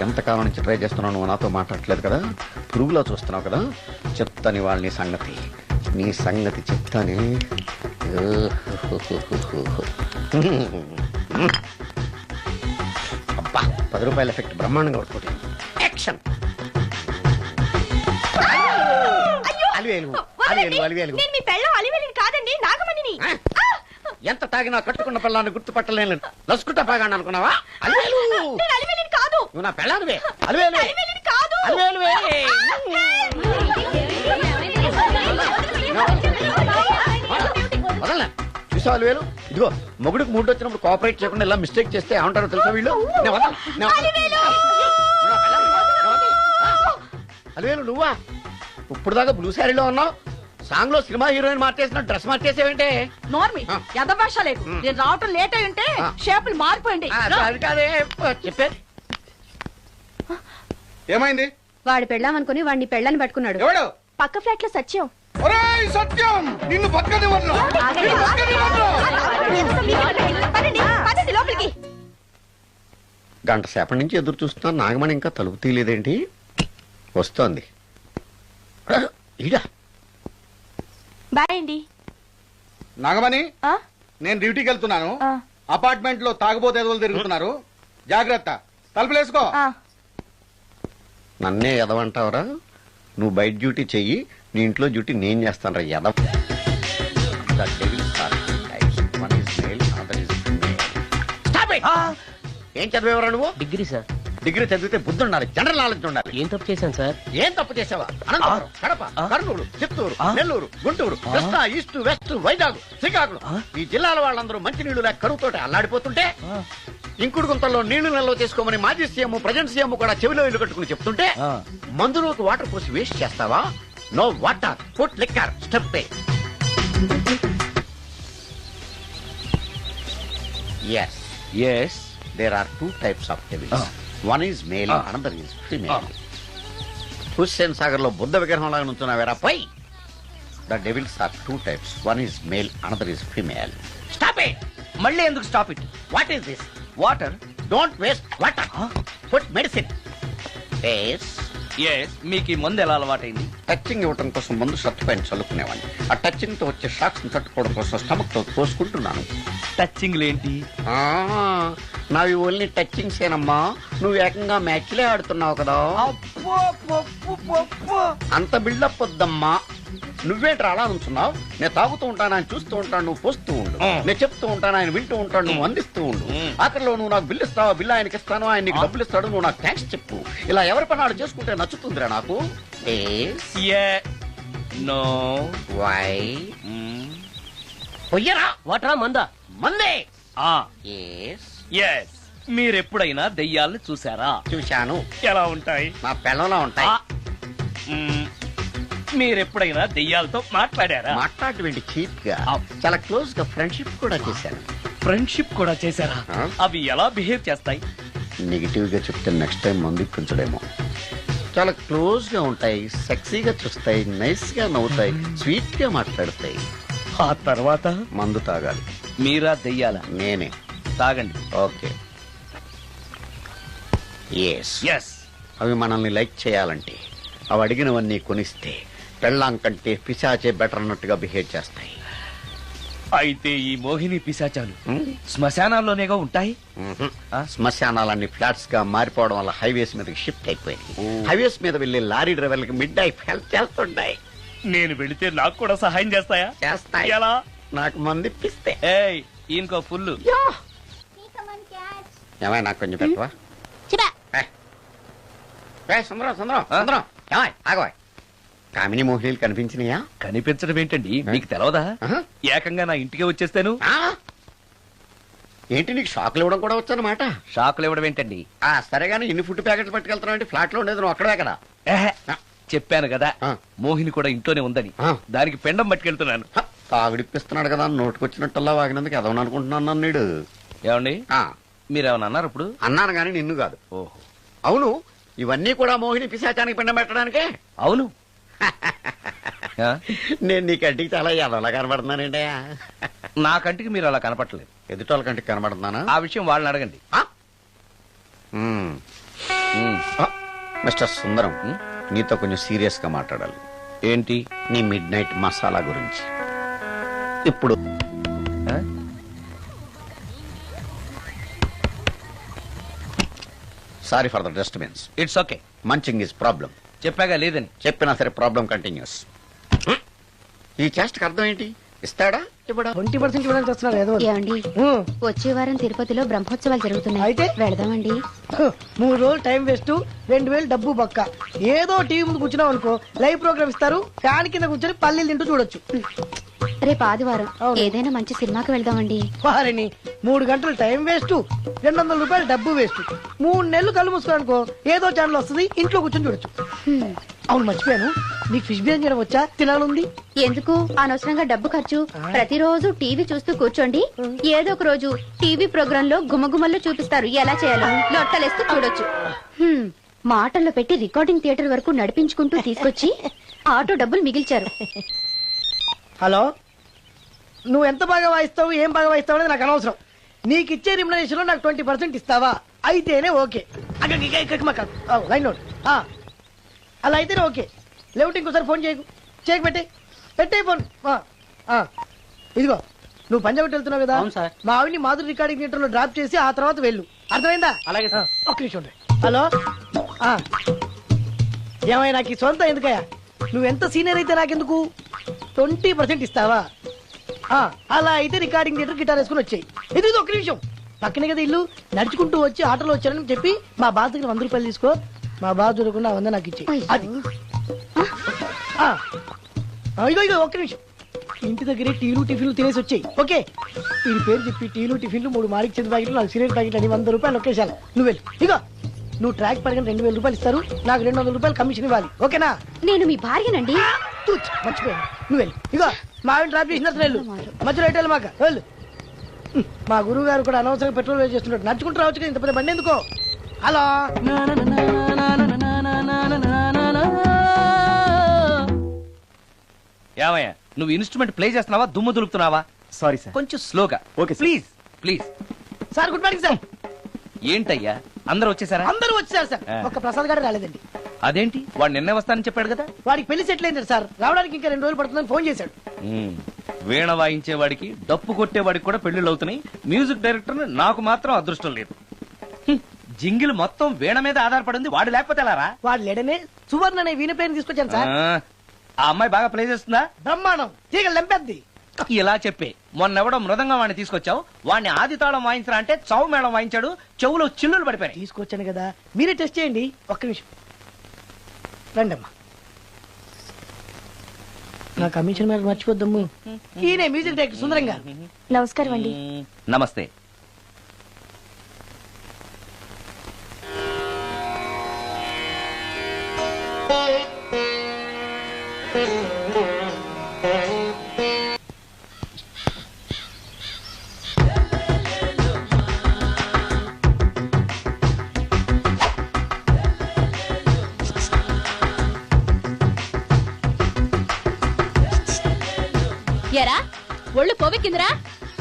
ఎంతకాలం నుంచి ట్రై చేస్తున్నావు నువ్వు నాతో మాట్లాడట్లేదు కదా? పురుగులో చూస్తున్నావు కదా? చెప్తాని వాళ్ళ నీ సంగతి. నీ సంగతి చెప్తాని. అబ్బా పది రూపాయల ఎఫెక్ట్ బ్రహ్మాండంగా కొట్టుకోండి యాక్షన్ అలివేలు అలివేలు అలివేలు. నేను మీ పెళ్ళం అలివెలిని కాదండి నాగమణిని? ఎంత తాగినా కట్టుకున్న పిల్లాన్ని గుర్తుపట్టలేను. లసుకుంటా పాగాను అనుకున్నావా? అలివేలు! నువ్వు నా పెళ్ళానివే. అలివేలు. అలివెలిని కాదు. అలివేలువే. వదలనా? చూసావు అలివేలు? ఇదిగో మొగుడికి మూడు వచ్చినప్పుడు కోఆపరేట్ చేయకుండా ఇలా మిస్టేక్ చేస్తే ఏమంటారో తెలుసా వీళ్ళు? నేను వదలను, నేను వదలను. నువ్వు నా పెళ్ళానివి, నేను వదలను. ఆ? అలివేలు నువ్వా? ఇప్పుడు దాకా బ్లూ శారీలో ఉన్నావు. సాంగ్లో సినిమా హీరోయిన్ మార్చేసిన డ్రెస్ మార్చేసేవేంటే? నోర్మి ఆ. ఎదభాష లేదు. నేను రావటం లేట్ అయి ఉంటే ఆ. షేపులు మారిపోయింది. ఆ, అది కాదే. చెప్పేది. ఏమైంది? వాడు పెళ్ళామనుకుని వాడిని పెళ్ళని పట్టుకున్నాడు. ఎవడు? పక్క ఫ్లాట్లో సత్యం. ఒరేయ్ సత్యం! నిన్ను బతకనివ్వను నిన్ను బతకనివ్వను పదండి, పదండి లోపలికి. గంట సేపటి నుంచి ఎదురు చూస్తున్నా నాగమణి ఇంకా తలుపు తీయలేదేంటి? వస్తోంది. ఈడా. బాయ్ అండి. నాగమణి ఆ? నేను డ్యూటీకి వెళ్తున్నాను. ఆ. అపార్ట్మెంట్లో తాగుబోతు ఎదవలు తిరుగుతున్నారు. జాగ్రత్త. తలుపులేసుకో. ఆ. నన్నే ఎదవంటావరా? నువ్వు బయట డ్యూటీ చెయ్యి నీ ఇంట్లో డ్యూటీ నేను చేస్తాను రా ఎదవ! ఏం చదివేవరా నువ్వు? Degree sir. డిగ్రీ చదివితే బుద్ధి ఉండాలి జనరల్ నాలెడ్జ్ ఉండాలి. ఏం తప్పు చేశాను సార్? ఏం తప్పు చేసావా అనంతపురం కడప కర్నూలు చిత్తూరు నెల్లూరు గుంటూరు కృష్ణా ఈస్ట్ వెస్ట్ వైజాగ్ శ్రీకాకుళం. ఈ జిల్లాల వాళ్ళందరూ మంచి నీళ్ళు లేక కరువుతోటి అల్లాడిపోతుంటే ఇంకుడు గుంతల్లో నీళ్ళు నిల్వ చేసుకోమని మాజీ సీఎం ప్రజెంట్ సీఎం కూడా చెవిలో ఇల్లు కట్టుకుని చెప్తుంటే మందులోకి వాటర్ పోసి వేస్ట్ చేస్తావా? No water put liquor step yes yes there are two types of devils. One is male, another is female. Hussain సాగర్లో బుద్ధ విగ్రహం లాగా నుంచున్నావేరా by the devils are two types one is male another is female stop it మళ్ళీ ఎందుకు stop it what is this water don't waste water put medicine yes yes మీకు ఈ మందు ఎలా అలవాటైంది? టచింగ్ ఇవ్వటం కోసం ముందు షర్ట్ పైన చల్లుకునేవాడిని. ఆ టచింగ్తో వచ్చే షాక్స్ తట్టుకోవడం కోసం స్టమక్తో కోసుకుంటున్నాను. టచింగ్ ఏంటి? ఆ, నావి ఓన్లీ టచింగ్స్ ఏనమ్మా నువ్వు ఏకంగా మ్యాచ్లే ఆడుతున్నావు కదా. అంత బిల్డప్ వద్దమ్మా. నువ్వేంటి అలా ఉంటున్నావు నేను తాగుతూ ఉంటాను ఆయన చూస్తూ ఉంటాను నువ్వు పోస్తూ ఉండు. నేను చెప్తూ ఉంటాను ఆయన వింటూ ఉంటాను నువ్వు అందిస్తూ ఉండు. ఆఖరిలో నువ్వు నాకు బిల్లు ఇస్తావా బిల్లు ఆయనకి ఇస్తాను ఆయన నీకు డబ్బులు ఇస్తాడు నువ్వు నాకు థ్యాంక్స్ చెప్పు. ఇలా ఎవరి పని ఆడు చేసుకుంటే నచ్చుతుందిరా నాకు? నో. వై? పొయ్యరా? వాటరా మందా? మందే? ఆ. Yes, ఎస్ మీరెప్పుడైనా దెయ్యాలను చూసారా చూశాను. ఎలా ఉంటాయి? నా పిల్లలా ఉంటాయి. మీరెప్పుడైనా దెయ్యాలతో మాట్లాడారా? మాట్లాడేటువంటి చీప్గా. చాలా క్లోజ్గా ఫ్రెండ్షిప్ కూడా చేశాను ఫ్రెండ్షిప్ కూడా చేశారా? అవి ఎలా బిహేవ్ చేస్తాయి? నెగిటివ్గా చెప్తే నెక్స్ట్ టైం మందు ఇప్పించడేమో. చాలా క్లోజ్గా ఉంటాయి సెక్సీగా చూస్తాయి నైస్గా నవ్వుతాయి స్వీట్గా మాట్లాడతాయి. ఆ తర్వాత? మందు తాగాలి. మీరా దెయ్యాల? నేనే. తాగండి. ఓకే. ఎస్ ఎస్ అవి మనల్ని లైక్ చేయాలంటే అవి అడిగినవన్నీ కొనిస్తే పెళ్ళాం కంటే పిశాచే బెటర్ అన్నట్టుగా బిహేవ్ చేస్తాయి. అయితే ఈ మోహిని పిశాచాలు? శ్మశానాల్లోనేగా ఉంటాయి. ఆ? శ్మశానాలన్నీ ఫ్లాట్స్గా మారిపోవడం వల్ల హైవేస్ మీదకి షిఫ్ట్ అయిపోయింది హైవేస్ మీద వెళ్ళే లారీ డ్రైవర్లకి మిడ్ ఐ హెల్ప్ చేస్తుంటాయి. నేను వెళితే నాకు కూడా సహాయం చేస్తాయా? చేస్తాయి. ఎలా? నాకు మంది ఇప్పిస్తే. ఏయ్ ఈయనకో ఫుల్ ఏమై నాకు కొంచెం పెట్టవా. ఏ, సుందరం సుందరం సుందరం. ఏమాయ్ ఆగవాయ్ కామిని మోహినీలు కనిపించినాయా? కనిపించడం ఏంటండి? మీకు తెలవదా? ఆహా. ఏకంగా నా ఇంటికే వచ్చేస్తాను. ఆ? ఏంటి నీకు షాకులు ఇవ్వడం కూడా వచ్చానమాట? షాకులు ఇవ్వడం ఏంటండి? ఆ సరే గానీ ఇన్ని ఫుడ్ ప్యాకెట్లు పట్టుకెళ్తున్నావు అంటే ఫ్లాట్లో ఉండేది నువ్వు అక్కడే కదా. ఏహే, చెప్పాను కదా ఆ. మోహిని కూడా ఇంట్లోనే ఉందని. ఆ. దానికి పెండం పట్టుకెళ్తున్నాను. హ, తాగుడిప్పిస్తున్నాడు కదా నోటుకొచ్చినట్టల్లా వాగినందుకు ఎదవని అనుకుంటున్నాను నీడు. ఏమండి? ఆ, మీరేమన్నా అన్నారు ఇప్పుడు? అన్నాను గాని నిన్ను కాదు. ఓహో. అవును ఇవన్నీ కూడా మోహిని పిశాచానికి పిండం పెట్టడానికే? అవును? నేను నీ కంటికి చాలా ఎదవలా కనబడుతున్నానండి. నా కంటికి మీరు అలా కనపట్లేదు ఎదుటోళ్ళ కంటికి కనబడుతున్నానా? ఆ విషయం వాళ్ళని అడగండి. మిస్టర్ సుందరం. నీతో కొంచెం సీరియస్గా మాట్లాడాలి. ఏంటి? నీ మిడ్ నైట్ మసాలా గురించి. ఇప్పుడు? Sorry for the disturbance. It's okay munching is problem. చెప్పాగా లేదని. చెప్పినా సరే ప్రాబ్లం కంటిన్యూస్. ఈ చేష్టకి అర్థం ఏంటి? ఇస్తాడా? ఇవ్వడా? ట్వంటీ పర్సెంట్ ఇవ్వడానికి వస్తున్నారు ఏదో. ఏమండి? వచ్చే వారం తిరుపతిలో బ్రహ్మోత్సవాలు జరుగుతున్నాయి. అయితే? వెళదామండి. మూడు రోజులు టైం వేస్ట్ రెండు వేలు డబ్బు పక్క ఏదో టీవీ ముందు కూర్చున్నాం అనుకో లైవ్ ప్రోగ్రామ్ ఇస్తారు ఫ్యాన్ కింద కూర్చొని పల్లీలు తింటూ చూడొచ్చు. రేపు ఆదివారం. ఏదైనా మంచి సినిమాకి వెళ్దామండి. వారిని మూడు గంటలు టైం వేస్ట్ రెండు వందల రూపాయలు డబ్బు వేస్ట్. మూడు నెలలు కళ్ళు మూసుకో అనుకో ఏదో ఛానల్ వస్తుంది ఇంట్లో కూర్చొని చూడొచ్చు. అవును మర్చిపోయాను. నీకు ఫిష్ బిర్యానీ చేయడం వచ్చా? తినాలుంది ఎందుకు? అనవసరంగా డబ్బు ఖర్చు. ప్రతిరోజు టీవీ చూస్తూ కూర్చోండి. ఏదో ఒక రోజు టీవీ ప్రోగ్రామ్లో గుమగుమల్లో చూపిస్తారు ఎలా చేయాలో. లొట్టలేస్తూ చూడొచ్చు. హ్మ్. మాటల్లో పెట్టి రికార్డింగ్ థియేటర్ వరకు నడిపించుకుంటూ తీసుకొచ్చి ఆటో డబ్బులు మిగిల్చారు. హలో? నువ్వు ఎంత బాగా వాయిస్తావు ఏం బాగా వాయిస్తావు అనేది నాకు అనవసరం. నీకు ఇచ్చే రిమ్యునరేషన్లో నాకు ట్వంటీ పర్సెంట్ ఇస్తావా? అయితేనే ఓకే. Line note. అలా అయితేనే ఓకే. లేవుటి ఇంకోసారి ఫోన్ చేయకు. చేయకు పెట్టే. పెట్టే ఫోన్. ఇదిగో నువ్వు పంజాబ్ వెళ్తున్నావు కదా. మా ఆవిడ్ని మాధురి రికార్డింగ్ థియేటర్లో డ్రాప్ చేసి ఆ తర్వాత వెళ్ళు. అర్థమైందా? అలాగే ఒక్క నిమిషం. హలో. ఏమైనా నాకు ఈ సొంత ఎందుకయ్యా? నువ్వు ఎంత సీనియర్ అయితే నాకెందుకు? ట్వంటీ పర్సెంట్ ఇస్తావా? ఆ, అలా అయితే రికార్డింగ్ థియేటర్ గిటార్ వేసుకుని వచ్చాయి. ఇది ఒక్క నిమిషం. పక్కనే కదా ఇల్లు. నడుచుకుంటూ వచ్చి ఆటోలో వచ్చారని చెప్పి మా బాస్ దగ్గర వంద రూపాయలు తీసుకో. మా బాస్ దొరకకుండా వంద నాకు ఇచ్చి. ఆ, ఇగో ఇగో ఒక్క నిమిషం. ఇంటి దగ్గరే టీలు టిఫిన్లు తినేసి వచ్చాయి. ఓకే? వీడి పేరు చెప్పి టీలు టిఫిన్లు మూడు మారికి చెంది ప్యాకెట్లు నాలుగు సిగరెట్ ప్యాకెట్లు అని వంద రూపాయలు ఒకేసారి. నువ్వు వెళ్ళు. ఇగో నువ్వు ట్రాక్ పడగానే రెండు వేల రూపాయలు ఇస్తారు. నాకు రెండు వందల రూపాయలు కమిషన్ ఇవ్వాలి. ఓకేనా? నేను మీ భార్యనండి. తూచ్ మర్చిపోయాను. నువ్వు వెళ్ళు. ఇగో మా ఆవిడ డ్రాప్ చేసిన తర్వాత వెళ్ళు. మధ్యలో ఎటు వెళ్ళు మాక? వెళ్ళు. మా గురువు గారు కూడా అనవసరంగా పెట్రోల్ వేస్ట్ చేస్తున్నాడు నడుచుకుంటూ రావచ్చు కదా ఇంత పెద్ద బండి ఎందుకో? హలో? ఏమయ్యా నువ్వు ఇన్స్ట్రుమెంట్ ప్లే చేస్తున్నావా దుమ్ము దులుపుతున్నావా? సారీ సార్ కొంచెం స్లోగా. Okay. Please please sir good morning sir. ఏంటయ్యా? అందరూ వచ్చేసారా? అందరూ వచ్చారు సార్. ఆ. ఒక్క ప్రసాద్ గారు రాలేదండి. అదేంటి? వాడు నిన్నే వస్తానని చెప్పాడు కదా? వాడికి పెళ్ళి సెటిల్ అయింది సార్. రావడానికి ఇంకా రెండు రోజులు పడుతుందని ఫోన్ చేశాడు. ఉమ్, వీణ వాయించేవాడికి డప్పు కొట్టేవాడికి కూడా పెళ్ళిళ్ళు అవుతున్నాయి. మ్యూజిక్ డైరెక్టర్ నాకు మాత్రం అదృష్టం లేదు. హ్మ్, జింగిల్ మొత్తం వీణ మీద ఆధారపడింది వాడు లేకపోతే ఎలారా వాడు లేడనే సువర్ణ అనే వీణ పేరు తీసుకొచ్చాను సార్. ఆ, ఆ అమ్మాయి బాగా ప్లే చేస్తుందా? బ్రహ్మాండం. తీగ లెంపేద్ది. ఇలా చెప్పే. మొన్నెవడో మృదంగా వాడిని తీసుకొచ్చావు వాడిని ఆది తాళం వాయించరా అంటే చౌ మేళం వాయించాడు చెవులో చిల్లులు పడిపోయాయి తీసుకొచ్చాను కదా మీరే టెస్ట్ చేయండి. ఒక్క నిమిషం. రండి అమ్మా నా కమిషన్ మీద మర్చిపోద్దమ్ము. ఈయనే మ్యూజిక్ డైరెక్టర్ సుందరం గారు. నమస్కారం అండి. నమస్తే. ఎరా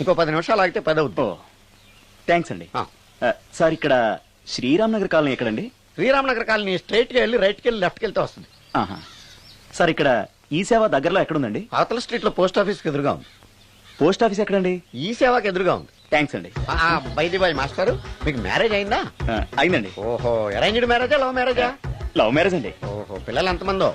ఇంకో పది నిమిషాలు ఆగితే పది అవుద్ది. థ్యాంక్స్ అండి. ఆ. ఆ, సార్ ఇక్కడ శ్రీరామ్ నగర్ కాలనీ ఎక్కడండి? శ్రీరామనగర్ కాలనీ స్ట్రైట్గా వెళ్ళి రైట్కి వెళ్ళి లెఫ్ట్కి వెళ్తే వస్తుంది. ఆహా. సార్ ఇక్కడ ఈ సేవ దగ్గరలో ఎక్కడుందండి? అవతల స్ట్రీట్లో పోస్ట్ ఆఫీస్కి ఎదురుగా ఉంది. పోస్ట్ ఆఫీస్ ఎక్కడండి? ఈ సేవకి ఎదురుగా ఉంది. థ్యాంక్స్ అండి. బైది బాయ్ మాస్టారు మీకు మ్యారేజ్ అయిందా? ఆ, అయిందండి. ఓహో అరేంజ్డ్ మ్యారేజా లవ్ మ్యారేజా? లవ్ మ్యారేజ్ అండి. ఓహో పిల్లలు ఎంతమందో?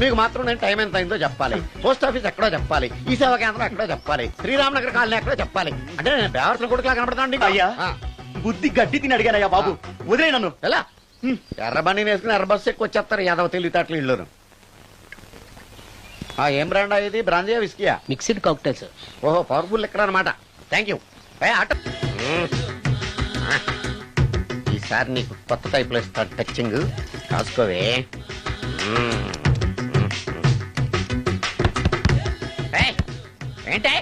మీకు మాత్రం నేను టైం ఎంత అయిందో చెప్పాలి. పోస్ట్ ఆఫీస్ ఎక్కడో చెప్పాలి. ఈ సేవా కేంద్రం ఎక్కడో చెప్పాలి. శ్రీరామనగర్ కాలనీ ఎక్కడో చెప్పాలి. అంటే నేను బేవర్సన కొడుకులా కనపడతాను అయ్యా. బుద్ధి గడ్డి తిని అడిగానయ్యా బాబు. వదిలే నన్ను. ఎలా? ఎర్ర బండి వేసుకుని ఎర్ర బస్సు ఎక్కువ వచ్చేస్తారు. యాదవ తెలివితేటలు ఆ, ఏం బ్రాండ్ ఇది? బ్రాంజియా విస్కియా మిక్స్డ్ కాక్టైల్ సార్ ఓహో పవర్ఫుల్ ఎక్కడ అనమాట థ్యాంక్ యూ ఆటో. ఈసారి నీకు కొత్త టైప్లో ఇస్తాను. టచ్చింగ్ కాసుకోవే. ఏంటే?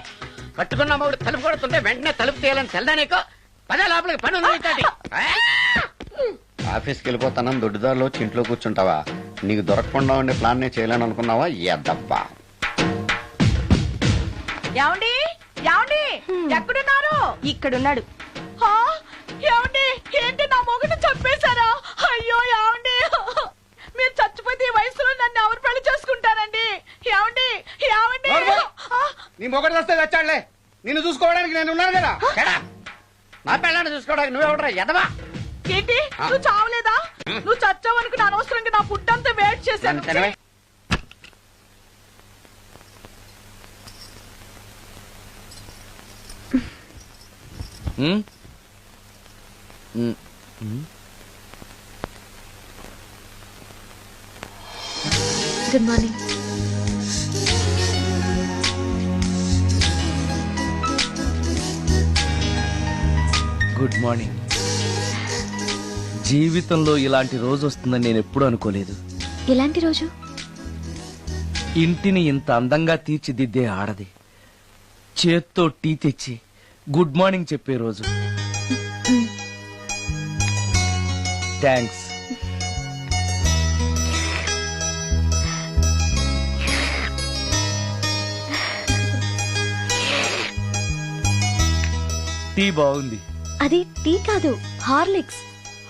కట్టుకున్న మూడు తలుపు కొడుతుంటే వెంటనే తలుపు తీయాలని తెల్దా నీకు? పదే లోపలికి పని ఉంది! ఆఫీస్కి వెళ్ళిపోతానని దొడ్డిదారిలో వచ్చి ఇంట్లో కూర్చుంటావా? నీకు దొరకకుండా ఉండే ప్లాన్ నేను చేయలేను అనుకున్నావా? ఎద్దబ్బా. ఏమండి ఏమండి ఎక్కడున్నారు? ఇక్కడున్నాడు. ఏమండి ఏంటి నా మొగుడు చంపేశారా? అయ్యో ఏమండి మీరు చచ్చిపోతే ఈ వయసులో నన్ను ఎవరు పెళ్ళి చేసుకుంటారండి? ఏమండి? ఏమండి? నోర్మల్. ఆ, నీ మొగడు వస్తే వచ్చాడులే నిన్ను చూసుకోవడానికి నేను ఉన్నాను కదా. చెడా. నా పెళ్ళాన్ని చూసుకోవడానికి నువ్వెవడరా ఎదవా? ఏంటి? నువ్వు చావలేదా? నువ్వు చచ్చావనుకుని అనవసరంగా నా ఫుడ్ అంతా వేట్ చేశాను. Um? Um, um. Good morning good morning జీవితంలో ఇలాంటి రోజు వస్తుందని నేను ఎప్పుడూ అనుకోలేదు. ఎలాంటి రోజు? ఇంటిని ఇంత అందంగా తీర్చిదిద్దే ఆడది. చేత్తో టీ తెచ్చి గుడ్ మార్నింగ్ చెప్పే రోజు. థ్యాంక్స్ టీ బాగుంది. అది టీ కాదు హార్లిక్స్.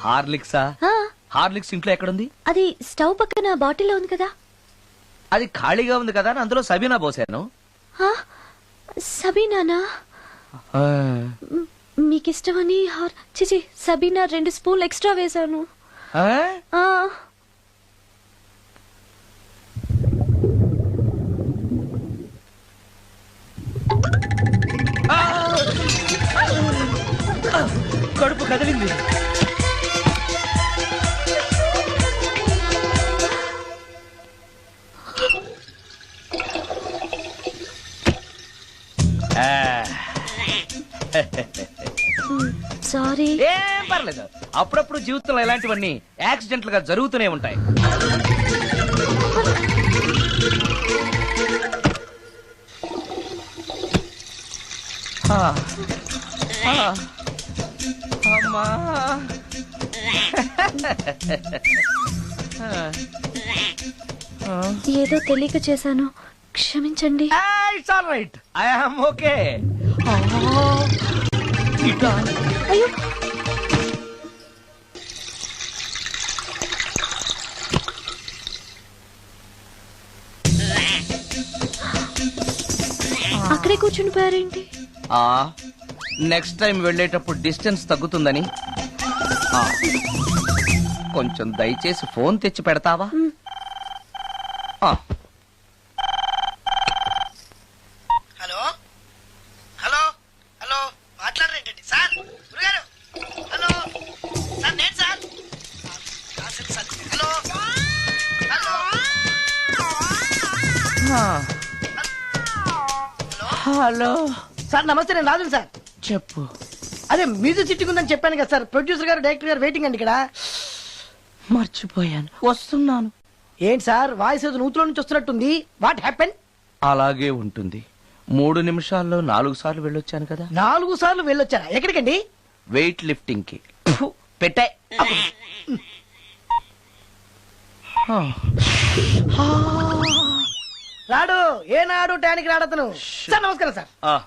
హార్లిక్సా? ఆ, హార్లిక్స్ ఇంట్లో ఎక్కడుంది? అది స్టవ్ పక్కన బాటిల్లో ఉంది కదా. అది ఖాళీగా ఉంది కదా అని అందులో సబీనా పోసాను. ఆ, సబీనానా? మ్, మీకిష్టమని హార్ చిచి సబీనా రెండు స్పూన్లు ఎక్స్ట్రా వేశాను. ఆ? కడుపు కదిలింది. ఆ, సారీ. ఏం పర్లేదు. అప్పుడప్పుడు జీవితంలో ఇలాంటివన్నీ యాక్సిడెంట్లు గా జరుగుతూనే ఉంటాయి. ఆ, ఆ, అమ్మా. ఏదో తెలియక చేశాను. క్షమించండి. It's all right I okay అయ్యో. అక్కడే కూర్చుని పోయారేంటి? ఆ. నెక్స్ట్ టైం వెళ్ళేటప్పుడు డిస్టెన్స్ తగ్గుతుందని. ఆ, కొంచెం దయచేసి ఫోన్ తెచ్చి పెడతావా? ఆ, హలో? హలో? హలో? మాట్లాడరేంటండి? సార్? గురుగారు? హలో? సార్ నేను సార్? ఆ, సార్, సార్. హలో? హలో? ఆ. హలో? సార్ నమస్తే నేను రాజు సార్. చెప్పు. అదే మ్యూజిక్ సిట్టింగ్ ఉందని చెప్పాను కదా సార్. ప్రొడ్యూసర్ గారు డైరెక్టర్ గారు వెయిటింగ్ అండి ఇక్కడ. మర్చిపోయాను. వస్తున్నాను. ఏంటి సార్ వాయిస్ ఏదో నూతులో నుంచి వస్తున్నట్టుంది? వాట్ హ్యాపెన్ అలాగే ఉంటుంది. మూడు నిమిషాల్లో నాలుగు సార్లు వెళ్ళొచ్చాను కదా. నాలుగు సార్లు వెళ్ళొచ్చారా? ఎక్కడికండి? వెయిట్ లిఫ్టింగ్కి. పెట్టే. ఆ. రాడు ఏనాడు టానికి రాడతను సార్ నమస్కారం సార్. ఆ,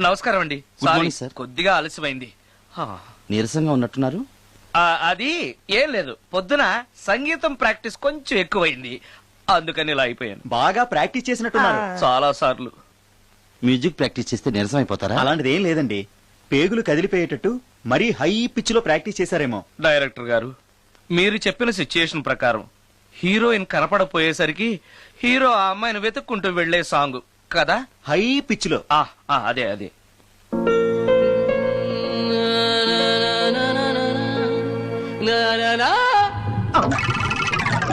నమస్కారం అండి. Good sorry morning, sir. కొద్దిగా ఆలస్యమైంది. ఆ, నీరసంగా ఉన్నట్టున్నారు? ఆ, అది ఏం లేదు. పొద్దున సంగీతం ప్రాక్టీస్ కొంచెం ఎక్కువైంది. అందుకని ఇలా అయిపోయాను. బాగా ప్రాక్టీస్ చేసినట్టున్నారు. చాలా సార్లు. మ్యూజిక్ ప్రాక్టీస్ చేస్తే నీరసం అయిపోతారా అలాంటిది ఏం లేదండి. పేగులు కదిలిపోయేటట్టు మరీ హై పిచ్లో ప్రాక్టీస్ చేశారేమో. డైరెక్టర్ గారు మీరు చెప్పిన సిచ్యుయేషన్ ప్రకారం హీరోయిన్ కనపడపోయేసరికి హీరో ఆ అమ్మాయిని వెతుక్కుంటూ వెళ్ళే సాంగ్. కదా? హై పిచ్లో ఆ, ఆ, అదే అదే.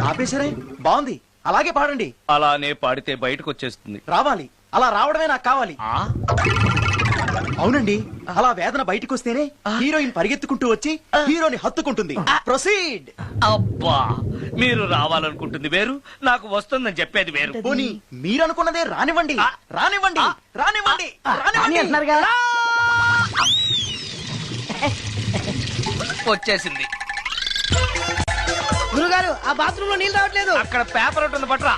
ఆపేసరే బాగుంది. అలాగే పాడండి. అలానే పాడితే బయటకు వచ్చేస్తుంది రావాలి. అలా రావడమే నాకు కావాలి. అవునండి. అలా వేదన బయటకు వస్తేనే హీరోయిన్ పరిగెత్తుకుంటూ వచ్చి హీరోని హత్తుకుంటుంది. ప్రొసీడ్. అబ్బా మీరు రావాలనుకుంటుంది వేరు నాకు వస్తుందని చెప్పేది వేరు. పోనీ మీరనుకున్నదే రానివ్వండి. రానివ్వండి. రానివ్వండి. రానివ్వండి. అంటున్నారు కదా. వచ్చేసింది. గురుగారు ఆ బాత్రూమ్లో నీళ్ళు రావట్లేదు. అక్కడ పేపర్ ఉంటుంది పట్రా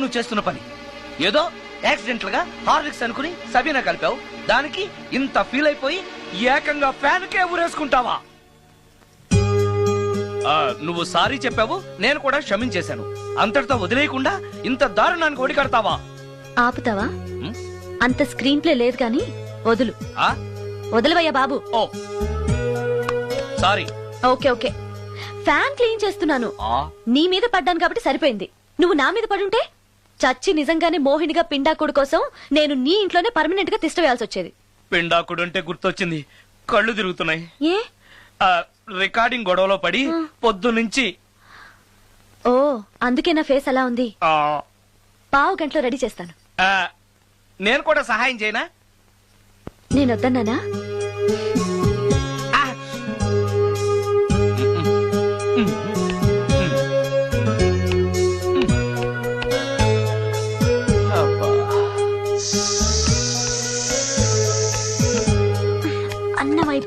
నువ్వు చేస్తున్న పని? ఏదో యాక్సిడెంటల్గా హార్లిక్స్ అనుకుని సబీనా కలిపావు. దానికి ఇంత ఫీల్ అయిపోయి ఏకంగా ఫ్యాన్ కే ఊరేసుకుంటావా నువ్వు సారీ చెప్పావు నేను కూడా క్షమించేశాను. అంతటితో వదిలేయకుండా ఇంత దారుణానికి ఒడికడతావా ఆపుతావా? అంత స్క్రీన్ ప్లే లేదు కానీ వదులు. ఆ? వదలవయ్యా బాబు. ఓ. Sorry. Okay okay. Fan clean చేస్తున్నాను. ఆ? నీ మీద పడ్డాను కాబట్టి సరిపోయింది. నువ్వు నా మీద పడుంటే? చచ్చి నిజంగానే మోహినిగా పిండాకుడు కోసం నేను నీ ఇంట్లోనే పర్మనెంట్గా తిష్ట వేయాల్సి వచ్చేది పిండాకుడంటే గుర్తొచ్చింది. కళ్ళు తిరుగుతున్నాయి. ఏ? ఆ, రికార్డింగ్ గొడవలో పడి పొద్దు నుంచి ఓ అందుకే నా ఫేస్ అలా ఉంది. ఆ, పావు గంటలో రెడీ చేస్తాను. ఆ, నేను కూడా సహాయం చేయనా? నేను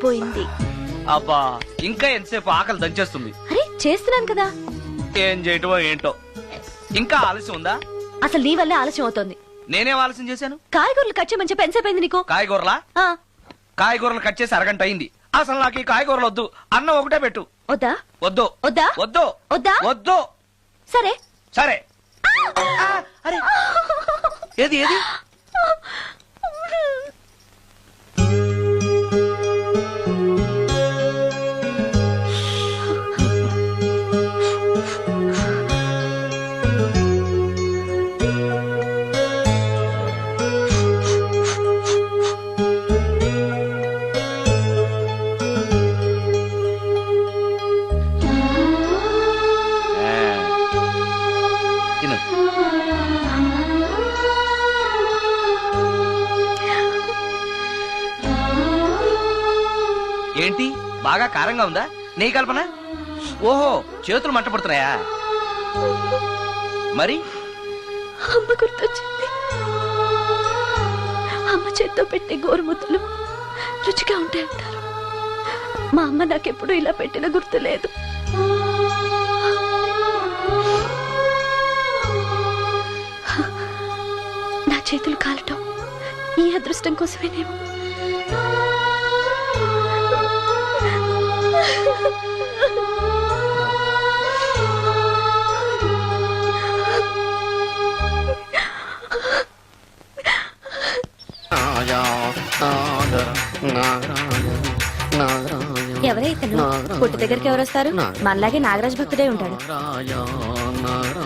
అయిపోయింది. అబ్బా ఇంకా ఎంతసేపు ఆకలి దంచేస్తుంది? అరే చేస్తున్నాను కదా. ఏం చేయటమో ఏంటో. ఇంకా ఆలస్యం ఉందా? అసలు నీ వల్లే ఆలస్యం అవుతోంది. నేనేం ఆలస్యం చేశాను? కాయగూరలు కట్ చేయమని చెప్పి ఎంతసేపు అయింది నీకు? కాయగూరలా? ఆ, కాయగూరలు కట్ చేసి అరగంట అయింది. అసలు నాకు ఈ కాయగూరలు వద్దు. అన్నం ఒకటే పెట్టు. వద్దా? వద్దు. వద్దా? వద్దు. వద్దా? వద్దు. సరే. సరే. ఆ, అరే. ఏది ఏది? బాగా కారంగా ఉందా? నీ కల్పన? ఓహో చేతులు మంటపడుతున్నాయా మరి? అమ్మ గుర్తొచ్చింది. అమ్మ చేత్తో పెట్టే గోరుముద్దలు రుచిగా ఉంటాయంటారు మా అమ్మ నాకెప్పుడు ఇలా పెట్టిన గుర్తు లేదు. నా చేతులు కాలటం ఈ అదృష్టం కోసమేనేమో. ఎవరే ఇతను? పుట్టు దగ్గరికి ఎవరు వస్తారు? మనలాగే నాగరాజ్ భక్తుడే ఉంటాడు.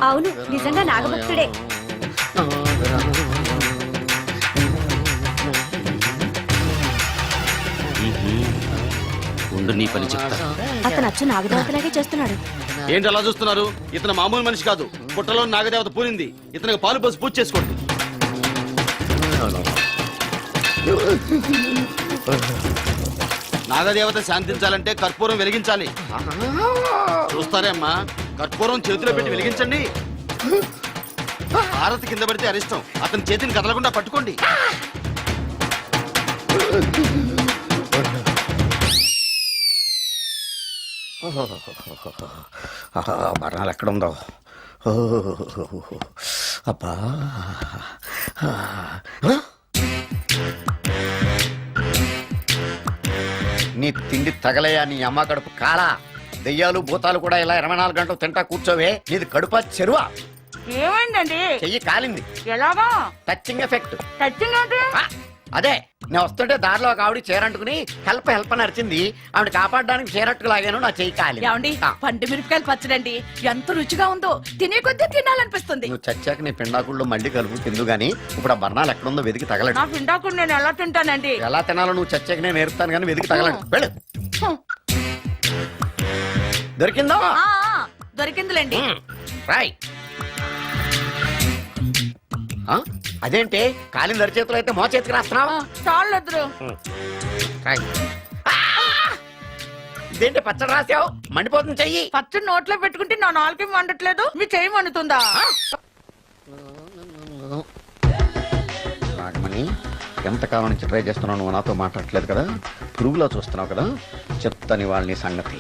అవును నిజంగా నాగభక్తుడే నీ పని చెప్తా. అతను అచ్చు నాగదేవతలాగే చేస్తున్నాడు. ఏంటి అలా చూస్తున్నారు? ఇతను మామూలు మనిషి కాదు. పుట్టలో నాగదేవత పూనింది. ఇతనికి పాలు పోసి పూజ చేసుకోండి. నాగదేవత శాంతించాలంటే కర్పూరం వెలిగించాలి. చూస్తారే అమ్మా? కర్పూరం చేతిలో పెట్టి వెలిగించండి. భారత్ కింద పడితే అరిష్టం. అతని చేతిని కదలకుండా పట్టుకోండి. ఆహా, బర్ణాలు ఎక్కడుందో అబ్బా. నీ తిండి తగలయా నీ అమ్మ కడుపు కాలా? దెయ్యాలు భూతాలు కూడా ఇలా ఇరవై నాలుగు గంటలు తింటా కూర్చోవే. నీది కడుపా చెరువా? ఏమైందండి చెయ్యి కాలింది. ఎలాగా? టచింగ్ ఎఫెక్ట్ టచ్చింగ్ ఆ, అదే నేను వస్తుంటే దారిలో ఒక ఆవిడ చీరంటుకుని హెల్ప్ హెల్ప్ అని అరిచింది. ఆవిడ కాపాడడానికి చీరట్టుకు లాగాను నా చెయ్యి కాలి ఏమండి పండు మిరపకాయలు పచ్చడండి. ఎంత రుచిగా ఉందో. తినే కొద్దీ తినాలనిపిస్తుంది. నువ్వు చచ్చాక నీ పిండాకుళ్ళు మళ్ళీ కలుపు తిందు గాని ఇప్పుడు ఆ బర్ణాలు ఎక్కడుందో వెతికి తగలడు. నా పిండాకుడు నేను ఎలా తింటానండి? ఎలా తినాలో నువ్వు చచ్చాక నేను నేర్పుతాను కానీ వెతికి తగలడు. వెళ్ళు. దొరికిందా? ఆ, ఆ, దొరికిందిలేండి. రాయ్. ఆ, అదేంటి? కాలిన దరిచేతులు అయితే మో చేతికి రాస్తున్నావా చాలు ఎదురు రాయ్. ఆ! ఇదేంటి పచ్చడి రాసావు? మండిపోతుంది చెయ్యి. పచ్చడి నోట్లో పెట్టుకుంటే నా నాలుగు వండట్లేదు మీ చేయి వండుతుందా నాగమణి ఎంతకాలం నుంచి ట్రై చేస్తున్నావు నువ్వు నాతో మాట్లాడట్లేదు కదా? పురుగులో చూస్తున్నావు కదా? చెప్తాని వాళ్ళని సంగతి.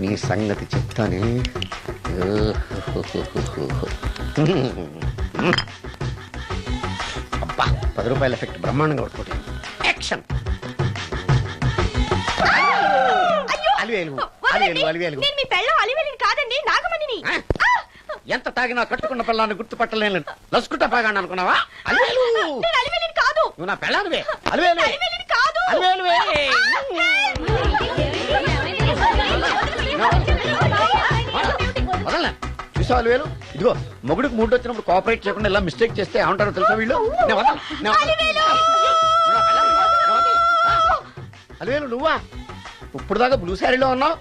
నీ సంగతి చెప్తాని. పది రూపాయల ఎఫెక్ట్ బ్రహ్మాండంగా కొట్టుకోటి యాక్షన్ అలివేలు అలివేలు అలివేలు నేను మీ పెళ్ళం అలివెళ్ళిని కాదండి నాగమణిని? ఎంత తాగినా కట్టుకున్న పిల్లాన్ని గుర్తుపట్టలేను లసుకుంటా పాగాను అనుకున్నావా అలివేలు నేను కాదు నువ్వు నా పెళ్ళానివే అలివేలు కాదు అలివేలువే వదలనా చూసావు అలివేలు ఇదిగో మొగుడికి మూడు వచ్చినప్పుడు కోఆపరేట్ చేయకుండా ఇలా మిస్టేక్ చేస్తే ఏమంటారో తెలుసా వీళ్ళు? నేను వదలను, నేను వదలను. ఆ? అలివేలు నువ్వా? ఇప్పుడు దాకా బ్లూ శారీలో ఉన్నావు.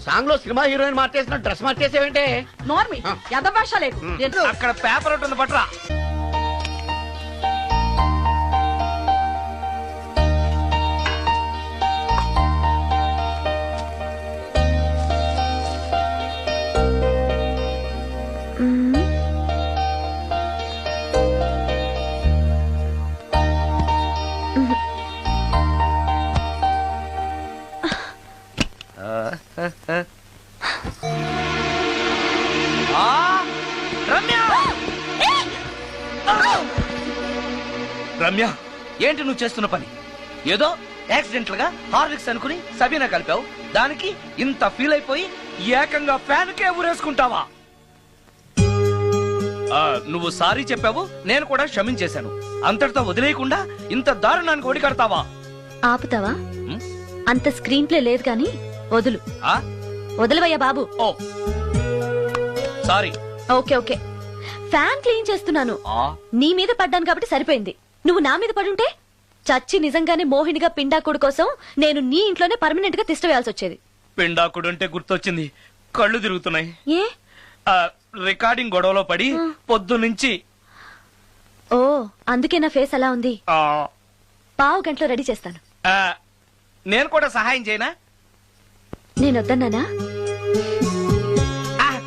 సాంగ్లో సినిమా హీరోయిన్ మార్చేసిన డ్రెస్ మార్చేసేవేంటే? నోర్మి ఎంత భాష లేదు. అక్కడ పేపర్ ఒకటి ఉంది పట్రా ఏంటి నువ్వు చేస్తున్న పని? ఏదో యాక్సిడెంటల్గా హార్లిక్స్ అనుకుని సబీనా కలిపావు. దానికి ఇంత ఫీల్ అయిపోయి ఏకంగా ఫ్యాన్ కే ఊరేసుకుంటావా? ఆ, నువ్వు సారీ చెప్పావు నేను కూడా క్షమించేశాను. అంతటితో వదిలేయకుండా ఇంత దారుణానికి ఒడి కడతావా ఆపుతావా అంత స్క్రీన్ ప్లే లేదు కానీ వదులు. ఆ? వదలవయ్యా బాబు. ఓ. Sorry. Okay okay. Fan clean చేస్తున్నాను. ఆ? నీ మీద పడ్డాను కాబట్టి సరిపోయింది. నువ్వు నా మీద పడుంటే? చచ్చి నిజంగానే మోహినిగా పిండాకుడు కోసం నేను నీ ఇంట్లోనే పర్మనెంట్గా తిష్ట వేయాల్సి వచ్చేది. పిండాకుడు అంటే గుర్తొచ్చింది. కళ్ళు తిరుగుతున్నాయి. ఏ? ఆ, రికార్డింగ్ గొడవలో పడి పొద్దు నుంచి ఓ అందుకే నా ఫేస్ అలా ఉంది. ఆ, పావు గంటలో రెడీ చేస్తాను. నేను కూడా సహాయం చేయనా? నేను వద్దన్నానా? ఆ.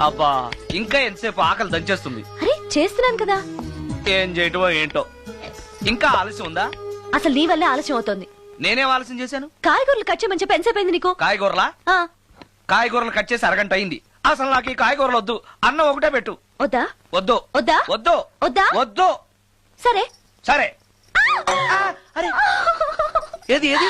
అబ్బా ఇంకా ఎంతసేపు ఆకలి దంచేస్తుంది? అరే చేస్తున్నాను కదా. ఏం చేయటమో ఏంటో. ఇంకా ఆలస్యం ఉందా? అసలు నీ వల్లే ఆలస్యం అవుతోంది. నేనేం ఆలస్యం చేశాను? కాయగూరలు కట్ చేయమని చెప్పి ఎంతసేపు అయింది నీకు? కాయగూరలా? ఆ, కాయగూరలు కట్ చేసి అరగంట అయింది. అసలు నాకు ఈ కాయగూరలు వద్దు. అన్నం ఒకటే పెట్టు. వద్దా? వద్దు. వద్దా? వద్దు. వద్దా? వద్దు. సరే. సరే. ఆ, అరే. ఏది ఏది?